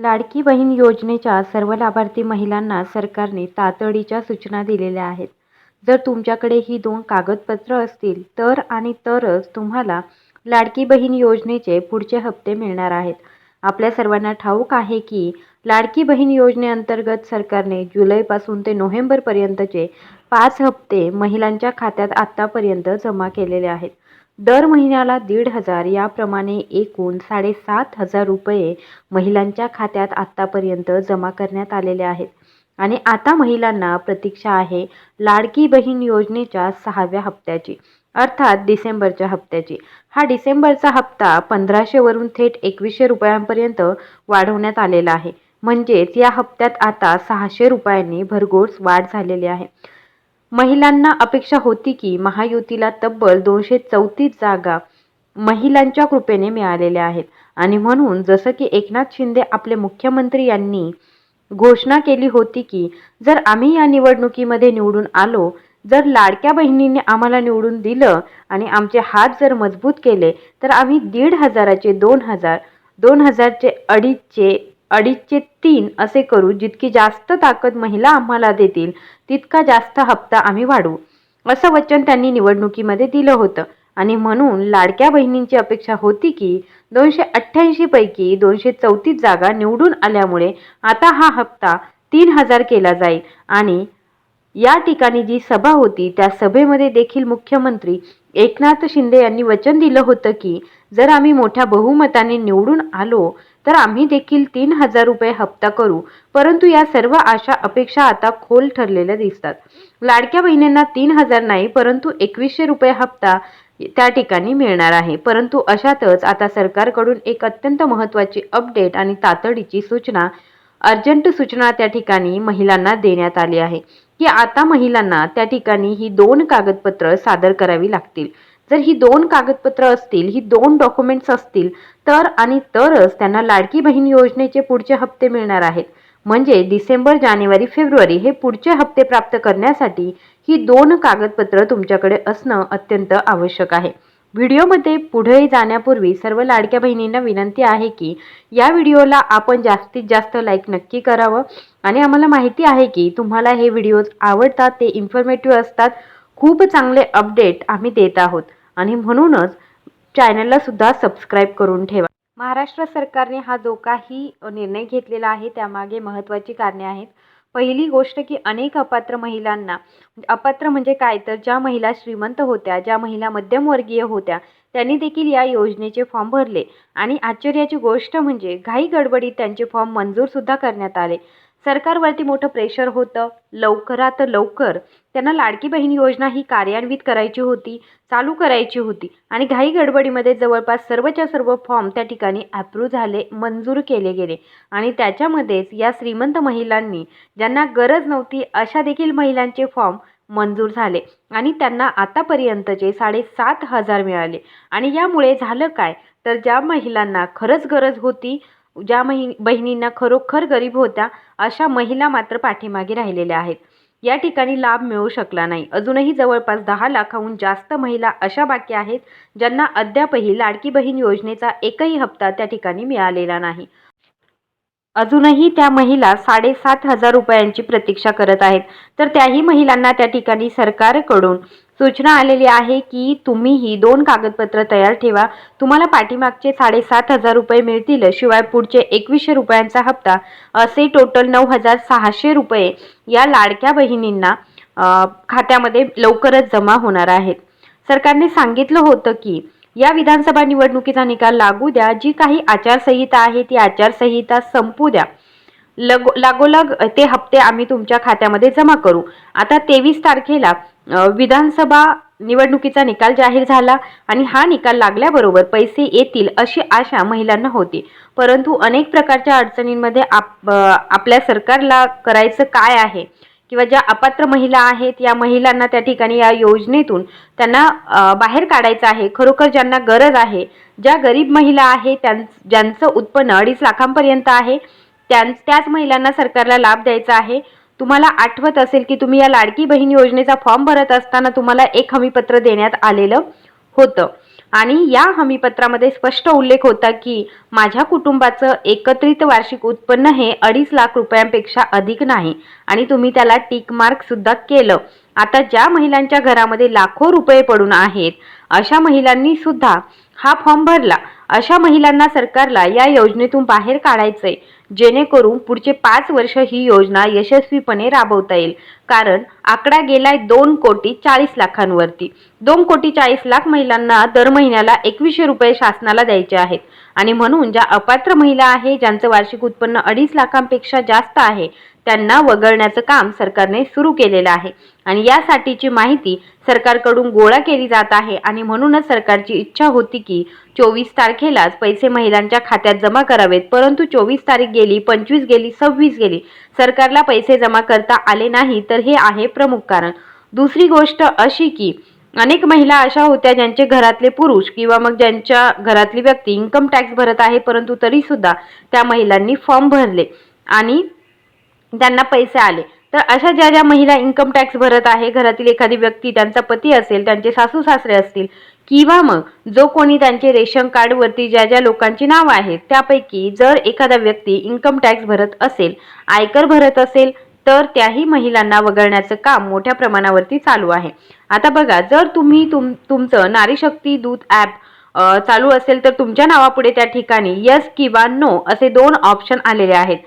लाडकी बहीण योजनेच्या सर्व लाभार्थी महिलांना सरकारने तातडीच्या सूचना दिलेल्या आहेत. जर तुमच्याकडे ही दोन कागदपत्र असतील तर आणि तरच तुम्हाला लाडकी बहीण योजनेचे पुढचे हप्ते मिळणार आहेत. आपल्या सर्वांना ठाऊक आहे की लाडकी बहीण योजनेअंतर्गत सरकारने जुलैपासून ते नोव्हेंबरपर्यंतचे पाच हप्ते महिलांच्या खात्यात आत्तापर्यंत जमा केलेले आहेत. दर महिन्याला दीड हजार याप्रमाणे एकूण साडेसात हजार रुपये महिलांच्या खात्यात आत्तापर्यंत जमा करण्यात आलेले आहेत. आणि आता महिलांना प्रतीक्षा आहे लाडकी बहीण योजनेच्या सहाव्या हप्त्याची अर्थात डिसेंबरच्या हप्त्याची. हा डिसेंबरचा हप्ता पंधराशेवरून थेट एकवीसशे रुपयांपर्यंत वाढवण्यात आलेला आहे. म्हणजेच या हप्त्यात आता सहाशे रुपयांनी भरघोस वाढ झालेली आहे. महिलांना अपेक्षा होती की महायुतीला तब्बल दोनशे चौतीस जागा महिलांच्या कृपेने मिळालेल्या आहेत. आणि म्हणून जसं की एकनाथ शिंदे आपले मुख्यमंत्री यांनी घोषणा केली होती की जर आम्ही या निवडणुकीमध्ये निवडून आलो जर लाडक्या बहिणींनी आम्हाला निवडून दिलं आणि आमचे हात जर मजबूत केले तर आम्ही दीड हजाराचे दोन हजार दोन हजारचे अडीचचे अडीचचे तीन असे करू जितकी जास्त ताकद महिला आम्हाला देतील तितका जास्त हप्ता आम्ही वाढवू. असं वचन त्यांनी निवडणुकीमध्ये दिलं होतं. आणि म्हणून लाडक्या बहिणींची अपेक्षा होती की दोनशे अठ्ठ्याऐंशी पैकी दोनशे चौतीस जागा निवडून आल्यामुळे आता हा हप्ता तीन हजार केला जाईल आणि या ठिकाणी जी सभा होती त्या सभेमध्ये देखील मुख्यमंत्री एकनाथ शिंदे यांनी वचन दिलं होतं की जर आम्ही मोठ्या बहुमताने निवडून आलो तर आम्ही देखील तीन हजार रुपये हप्ता करू. परंतु या सर्व आशा अपेक्षा आता खोल ठरलेल्या दिसतात. लाडक्या बहिणींना तीन हजार नाही परंतु एकवीसशे रुपये हप्ता त्या ठिकाणी मिळणार आहे. परंतु अशातच आता सरकारकडून एक अत्यंत महत्त्वाची अपडेट आणि तातडीची सूचना अर्जंट सूचना त्या ठिकाणी महिलांना देण्यात आली आहे. की आता महिलांना त्या ठिकाणी ही दोन कागदपत्र सादर करावी लागतील. जर ही दोन कागदपत्र असतील ही दोन डॉक्युमेंट्स असतील तर आणि तरच त्यांना लाडकी बहीण योजनेचे पुढचे हप्ते मिळणार आहेत. म्हणजे डिसेंबर जानेवारी फेब्रुवारी हे पुढचे हप्ते प्राप्त करण्यासाठी ही दोन कागदपत्र तुमच्याकडे असणं अत्यंत आवश्यक आहे. व्हिडिओमध्ये पुढे जाण्यापूर्वी सर्व लाडक्या बहिणींना विनंती आहे की या व्हिडिओला आपण जास्तीत जास्त लाईक नक्की करावं. आणि आम्हाला माहिती आहे की तुम्हाला हे व्हिडिओज आवडतात ते इन्फॉर्मेटिव्ह असतात खूप चांगले अपडेट आम्ही देत आहोत. आणि म्हणूनच चॅनलला सुद्धा सबस्क्राईब करून ठेवा. महाराष्ट्र सरकारने हा जो काही निर्णय घेतलेला आहे त्यामागे महत्त्वाची कारणे आहेत. पहिली गोष्ट की अनेक अपात्र महिलांना अपात्र म्हणजे काय? तर ज्या महिला श्रीमंत होत्या ज्या महिला मध्यमवर्गीय होत्या त्यांनी देखील या योजनेचे फॉर्म भरले. आणि आश्चर्याची गोष्ट म्हणजे घाई गडबडीत त्यांचे फॉर्म मंजूरसुद्धा करण्यात आले. सरकारवरती मोठं प्रेशर होतं. लवकरात लवकर त्यांना लाडकी बहीण योजना ही कार्यान्वित करायची होती चालू करायची होती आणि घाई गडबडीमध्ये जवळपास सर्वच्या सर्व फॉर्म त्या ठिकाणी अप्रूव्ह झाले मंजूर केले गेले. आणि त्याच्यामध्येच या श्रीमंत महिलांनी ज्यांना गरज नव्हती अशा देखील महिलांचे फॉर्म मंजूर झाले. आणि त्यांना आतापर्यंतचे साडेसात हजार मिळाले. आणि यामुळे झालं काय? तर ज्या महिलांना खरंच गरज होती ज्या महि बहिणींना खरोखर गरीब होत्या अशा महिला मात्र पाठीमागे राहिलेल्या आहेत. या ठिकाणी लाभ मिळू शकला नाही. अजूनही जवळपास दहा लाखाहून जास्त महिला अशा बाकी आहेत ज्यांना अद्यापही लाडकी बहीण योजनेचा एकही हप्ता त्या ठिकाणी मिळालेला नाही. अजूनही त्या महिला साडेसात हजार रुपयांची प्रतीक्षा करत आहेत. तर त्याही महिलांना त्या ठिकाणी सरकारकडून सूचना आलेली आहे की तुम्ही ही दोन कागदपत्र तयार ठेवा. तुम्हाला पाठीमागचे साडेसात हजार रुपये मिळतील शिवाय पुढचे एकवीसशे रुपयांचा हप्ता. असे टोटल नऊ हजार सहाशे रुपये या लाडक्या बहिणींना खात्यामध्ये लवकरच जमा होणार आहेत. सरकारने सांगितलं होतं की या विधानसभा निवडणुकीचा निकाल लागू द्या. जी काही आचारसंहिता आहे ती आचारसंहिता संपू द्या. लगो लागोलाग ते हप्ते आम्ही तुमच्या खात्यामध्ये जमा करू. आता तेवीस तारखेला विधानसभा निवडणुकीचा निकाल जाहीर झाला आणि हा निकाल लागल्याबरोबर पैसे येतील अशी आशा महिलांना होती. परंतु अनेक प्रकारच्या अडचणींमध्ये आप आपल्या सरकारला करायचं काय आहे? किंवा ज्या अपात्र महिला आहेत या महिलांना त्या ठिकाणी या योजनेतून त्यांना बाहेर काढायचं आहे खरोखर ज्यांना गरज आहे ज्या गरीब महिला आहे त्यां ज्यांचं उत्पन्न अडीच लाखांपर्यंत आहे त्यां त्याच महिलांना सरकारला लाभ द्यायचा आहे तुम्हाला आठवत असेल की तुम्ही या लाडकी बहीण योजनेचा फॉर्म भरत असताना तुम्हाला एक हमीपत्र देण्यात आलेलं होतं. आणि या हमीपत्रामध्ये स्पष्ट उल्लेख होता की माझ्या कुटुंबाचं एकत्रित वार्षिक उत्पन्न हे अडीच लाख रुपयांपेक्षा अधिक नाही आणि तुम्ही त्याला टिक मार्क सुद्धा केलं. आता ज्या महिलांच्या घरामध्ये लाखो रुपये पडून आहेत अशा महिलांनी सुद्धा हा फॉर्म भरला. अशा महिलांना सरकारला या योजनेतून बाहेर काढायचंय. जेणेकरून पुढचे पाच वर्ष ही योजना यशस्वीपणे राबवता येईल. कारण आकडा गेलाय दोन कोटी चाळीस लाखांवरती. दोन कोटी चाळीस लाख महिलांना दर महिन्याला एकवीसशे रुपये शासनाला द्यायचे आहेत. आणि म्हणून ज्या अपात्र महिला आहे ज्यांचं वार्षिक उत्पन्न अडीच लाखांपेक्षा जास्त आहे त्यांना वगळण्याचं काम सरकारने सुरू केलेलं आहे. आणि यासाठीची माहिती सरकारकडून गोळा केली जात आहे आणि म्हणूनच सरकारची इच्छा होती की चोवीस तारखेलाच पैसे महिलांच्या खात्यात जमा करावेत. परंतु चोवीस तारीख गेली पंचवीस गेली सव्वीस गेली. सरकारला पैसे जमा करता आले नाही तर हे आहे प्रमुख कारण. दुसरी गोष्ट अशी की अनेक महिला अशा होत्या ज्यांचे घरातले पुरुष किंवा मग ज्यांच्या घरातली व्यक्ती इन्कम टॅक्स भरत आहे परंतु तरी सुद्धा त्या महिलांनी फॉर्म भरले. आणि त्यांना पैसे आले. तर अशा ज्या ज्या महिला इन्कम टॅक्स भरत आहे घरातील एखादी व्यक्ती त्यांचा पती असेल त्यांचे सासू सासरे असतील किंवा मग जो कोणी त्यांचे रेशन कार्डवरती ज्या ज्या लोकांची नावं आहेत त्यापैकी जर एखादा व्यक्ती इन्कम टॅक्स भरत असेल आयकर भरत असेल तर त्याही महिलांना वगळण्याचं काम मोठ्या प्रमाणावरती चालू आहे. आता बघा जर तुम्ही तुम तुमचं नारी शक्ती दूत ॲप चालू असेल तर तुमच्या नावापुढे त्या ठिकाणी यस किंवा नो असे दोन ऑप्शन आलेले आहेत.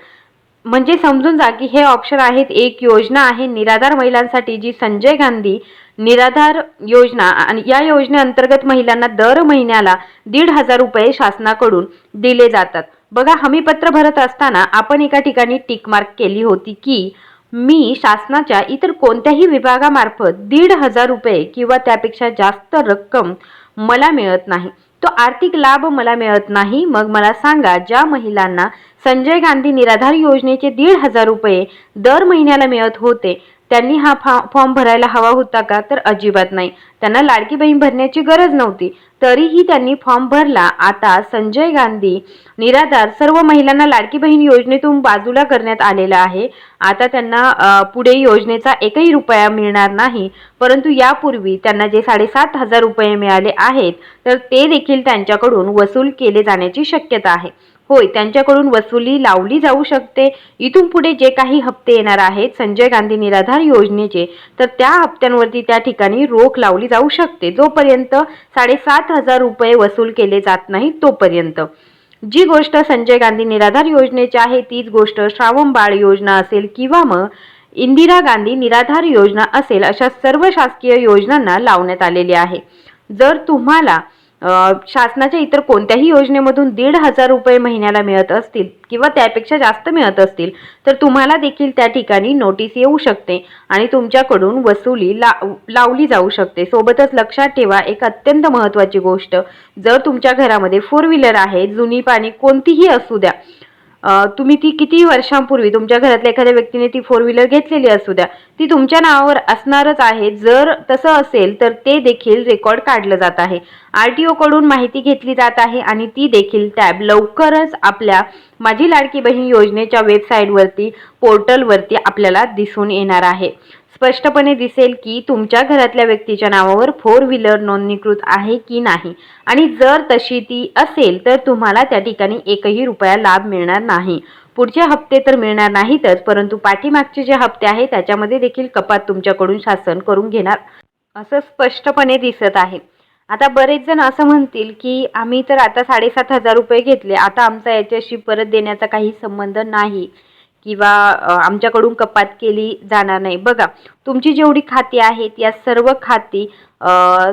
म्हणजे समजून जा की हे ऑप्शन आहेत एक योजना आहे निराधार महिलांसाठी जी संजय गांधी निराधार योजना आणि या योजनेअंतर्गत महिलांना दर महिन्याला दीड हजार रुपये शासनाकडून दिले जातात. बघा हमीपत्र भरत असताना आपण एका ठिकाणी टिकमार्क केली होती की मी शासनाच्या इतर कोणत्याही विभागामार्फत दीड हजार रुपये किंवा त्यापेक्षा जास्त रक्कम मला मिळत नाही. तो आर्थिक लाभ मला मिळत नाही. मग मला सांगा ज्या महिलांना संजय गांधी निराधार योजनेचे दीड हजार रुपये दर महिन्याला मिळत होते. त्यांनी हा फा फॉर्म भरायला हवा होता का? तर अजिबात नाही. त्यांना लाडकी बहीण भरण्याची गरज नव्हती. तरीही त्यांनी फॉर्म भरला. आता संजय गांधी निराधार सर्व महिलांना लाडकी बहीण योजनेतून बाजूला करण्यात आलेला आहे. आता त्यांना पुढे योजनेचा एकही रुपया मिळणार नाही. परंतु यापूर्वी त्यांना जे साडेसात हजार रुपये मिळाले आहेत तर ते देखील त्यांच्याकडून वसूल केले जाण्याची शक्यता आहे. होय त्यांच्याकडून वसुली लावली जाऊ शकते. इथून पुढे जे काही हप्ते येणार आहेत संजय गांधी निराधार योजनेचे तर त्या हप्त्यांवरती त्या ठिकाणी रोख लावली जाऊ शकते. जोपर्यंत साडेसात हजार रुपये वसूल केले जात नाही तोपर्यंत. जी गोष्ट संजय गांधी निराधार योजनेची आहे तीच गोष्ट श्रावण बाळ योजना असेल किंवा मग इंदिरा गांधी निराधार योजना असेल अशा सर्व शासकीय योजनांना लावण्यात आलेली आहे. जर तुम्हाला शासनाच्या इतर कोणत्याही योजनेमधून दीड हजार रुपये महिन्याला मिळत असतील किंवा त्यापेक्षा जास्त मिळत असतील तर तुम्हाला देखील त्या ठिकाणी नोटीस येऊ शकते आणि तुमच्याकडून वसुली ला लावली जाऊ शकते. सोबतच लक्षात ठेवा एक अत्यंत महत्त्वाची गोष्ट जर तुमच्या घरामध्ये फोर व्हीलर आहे जुनी पाणी कोणतीही असू द्या तुम्ही ती किती वर्षांपूर्वी तुमच्या घरातल्या एखाद्या व्यक्तीने ती फोर व्हीलर घेतलेली असू द्या ती तुमच्या नावावर असणारच आहे. जर तसं असेल तर ते देखील रेकॉर्ड काढलं जात आहे. आर टी ओकडून माहिती घेतली जात आहे आणि ती देखील टॅब लवकरच आपल्या माझी लाडकी बहीण योजनेच्या वेबसाईटवरती पोर्टलवरती आपल्याला दिसून येणार आहे. स्पष्टपणे दिसेल की तुमच्या घरातल्या व्यक्तीच्या नावावर फोर व्हीलर नोंदणीकृत आहे की नाही. आणि जर तशी ती असेल तर तुम्हाला त्या ठिकाणी एकही रुपया लाभ मिळणार नाही. पुढचे हप्ते तर मिळणार नाहीतच परंतु पाठीमागचे जे हप्ते आहे त्याच्यामध्ये देखील कपात तुमच्याकडून शासन करून घेणार. असं स्पष्टपणे दिसत आहे. आता बरेच जण असं म्हणतील की आम्ही तर आता साडेसात हजार रुपये घेतले आता आमचा याच्याशी परत देण्याचा काही संबंध नाही. किंवा आमच्याकडून कपात केली जाणार नाही. बघा तुमची जेवढी खाती आहेत या सर्व खाती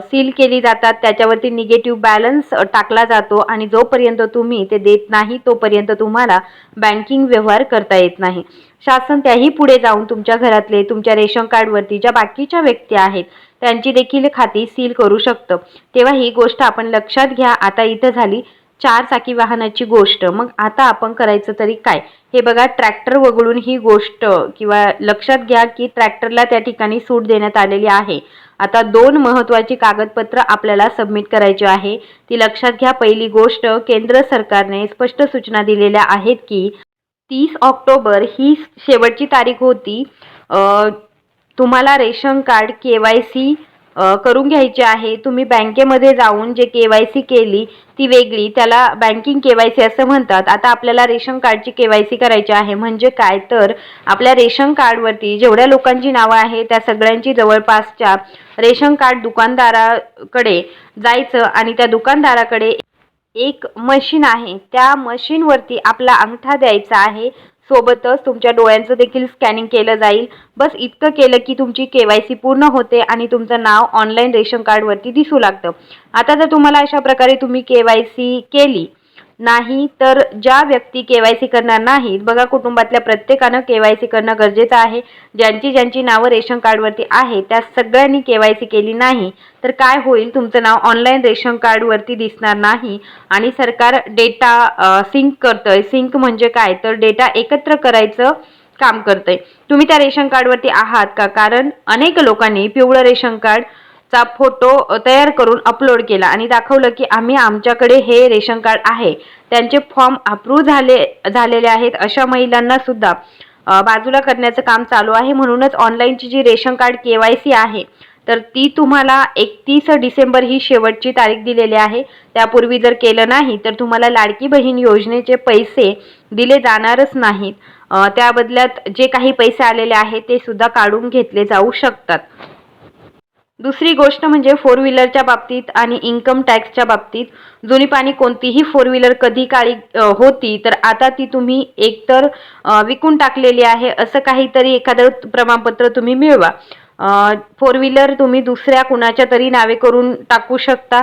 सील केली जातात. त्याच्यावरती निगेटिव्ह बॅलन्स टाकला जातो आणि जोपर्यंत तुम्ही ते देत नाही तोपर्यंत तुम्हाला बँकिंग व्यवहार करता येत नाही. शासन त्याही पुढे जाऊन तुमच्या घरातले तुमच्या रेशन कार्डवरती ज्या बाकीच्या व्यक्ती आहेत त्यांची देखील खाती सील करू शकतं. तेव्हा ही गोष्ट आपण लक्षात घ्या. आता इथं झाली चार चाकी वाहनाची गोष्ट. मग आता आपण करायचं तरी काय? हे बघा ट्रॅक्टर वगळून ही गोष्ट किंवा लक्षात घ्या की ट्रॅक्टरला त्या ठिकाणी सूट देण्यात आलेली आहे. आता दोन महत्त्वाची कागदपत्र आपल्याला सबमिट करायची आहे. ती लक्षात घ्या पहिली गोष्ट केंद्र सरकारने स्पष्ट सूचना दिलेल्या आहेत की तीस ऑक्टोबर ही शेवटची तारीख होती. तुम्हाला ration card K Y C करून घ्यायची आहे. तुम्ही बँकेमध्ये जाऊन जे के वाय सी केली ती वेगळी त्याला बँकिंग के वाय सी असं म्हणतात. आता आपल्याला रेशन कार्डची के वाय सी करायची आहे. म्हणजे काय? तर आपल्या रेशन कार्डवरती जेवढ्या लोकांची नावं आहे त्या सगळ्यांची जवळपासच्या रेशन कार्ड दुकानदाराकडे जायचं आणि त्या दुकानदाराकडे एक मशीन आहे. त्या मशीनवरती आपला अंगठा द्यायचा आहे. सोबतच तुमच्या डोळ्यांचं देखील स्कॅनिंग केलं जाईल. बस इतकं केलं की तुमची के वाय सी पूर्ण होते आणि तुमचं नाव ऑनलाईन रेशन कार्डवरती दिसू लागतं. आता जर तुम्हाला अशा प्रकारे तुम्ही के वाय सी केली नाही तर ज्या व्यक्ती के वाय सी करणार नाहीत बघा कुटुंबातल्या प्रत्येकानं के वाय सी करणं गरजेचं आहे. ज्यांची ज्यांची नावं रेशन कार्डवरती आहे त्या सगळ्यांनी के वाय सी केली नाही तर काय होईल? तुमचं नाव ऑनलाईन रेशन कार्डवरती दिसणार नाही. आणि सरकार डेटा सिंक करतंय. सिंक म्हणजे काय? तर डेटा एकत्र करायचं काम करतंय. तुम्ही त्या रेशन कार्डवरती आहात का? कारण अनेक लोकांनी पिवळं रेशन कार्ड चा फोटो तयार करून अपलोड केला. आणि दाखवलं की आम्ही आमच्याकडे हे रेशन कार्ड आहे. त्यांचे फॉर्म अप्रूव्ह झाले झालेले आहेत. अशा महिलांना सुद्धा बाजूला करण्याचं काम चालू आहे. म्हणूनच ऑनलाईनची जी ration card K Y C आहे तर ती तुम्हाला एकतीस डिसेंबर ही शेवटची तारीख दिलेली आहे. त्यापूर्वी जर केलं नाही तर तुम्हाला लाडकी बहीण योजनेचे पैसे दिले जाणारच नाहीत. त्याबदल्यात त्या बदल्यात जे काही पैसे आलेले आहेत ते सुद्धा काढून घेतले जाऊ शकतात. दुसरी गोष्ट म्हणजे फोर व्हीलरच्या बाबतीत आणि इन्कम टॅक्सच्या बाबतीत जुनी पाणी कोणतीही फोर व्हीलर कधी काळी होती तर आता ती तुम्ही एकतर विकून टाकलेली आहे असं काहीतरी एखादं प्रमाणपत्र तुम्ही मिळवा. फोर व्हीलर तुम्ही दुसऱ्या कुणाच्या तरी नावे करून टाकू शकता.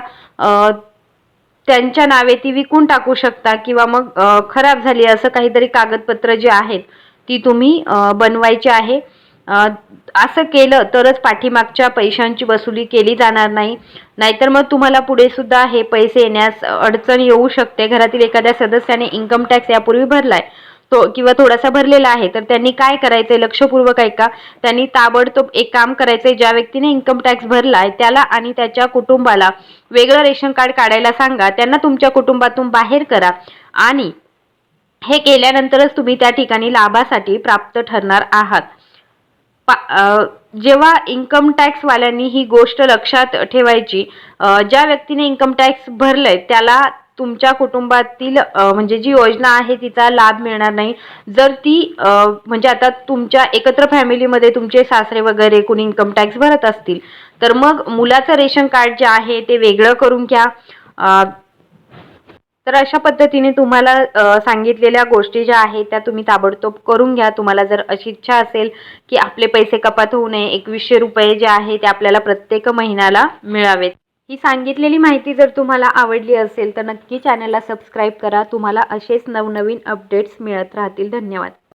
त्यांच्या नावे ती विकून टाकू शकता किंवा मग खराब झाली असं काहीतरी कागदपत्र जे आहेत ती तुम्ही बनवायची आहे. असं केलं तरच पाठीमागच्या पैशांची वसुली केली जाणार नाही. नाहीतर मग तुम्हाला पुढे सुद्धा हे पैसे येण्यास अडचण येऊ शकते. घरातील एखाद्या सदस्याने इन्कम टॅक्स यापूर्वी भरलाय. तो किंवा थोडासा भरलेला आहे. तर त्यांनी काय करायचंय? लक्षपूर्वक ऐका. त्यांनी ताबडतोब एक काम करायचंय. ज्या व्यक्तीने इन्कम टॅक्स भरलाय त्याला आणि त्याच्या कुटुंबाला वेगळं रेशन कार्ड काढायला सांगा. त्यांना तुमच्या कुटुंबातून बाहेर करा. आणि हे केल्यानंतरच तुम्ही त्या ठिकाणी लाभासाठी प्राप्त ठरणार आहात. पा- जेव्हा इन्कम टॅक्सवाल्यांनी ही गोष्ट लक्षात ठेवायची ज्या व्यक्तीने इन्कम टॅक्स भरलंय त्याला तुमच्या कुटुंबातील म्हणजे जी योजना आहे तिचा लाभ मिळणार नाही. जर ती म्हणजे आता तुमच्या एकत्र फॅमिलीमध्ये तुमचे सासरे वगैरे कोणी इन्कम टॅक्स भरत असतील तर मग मुलाचं रेशन कार्ड जे आहे ते वेगळं करून घ्या. तर अशा पद्धतीने तुम्हाला सांगितलेल्या गोष्टी ज्या आहेत त्या तुम्ही ताबडतोब करून घ्या. तुम्हाला जर अशी इच्छा असेल की आपले पैसे कपात होऊ नये एकवीसशे रुपये जे आहे ते आपल्याला प्रत्येक महिन्याला मिळावेत. ही सांगितलेली माहिती जर तुम्हाला आवडली असेल तर नक्की चॅनलला सबस्क्राईब करा. तुम्हाला असेच नवनवीन अपडेट्स मिळत राहतील. धन्यवाद.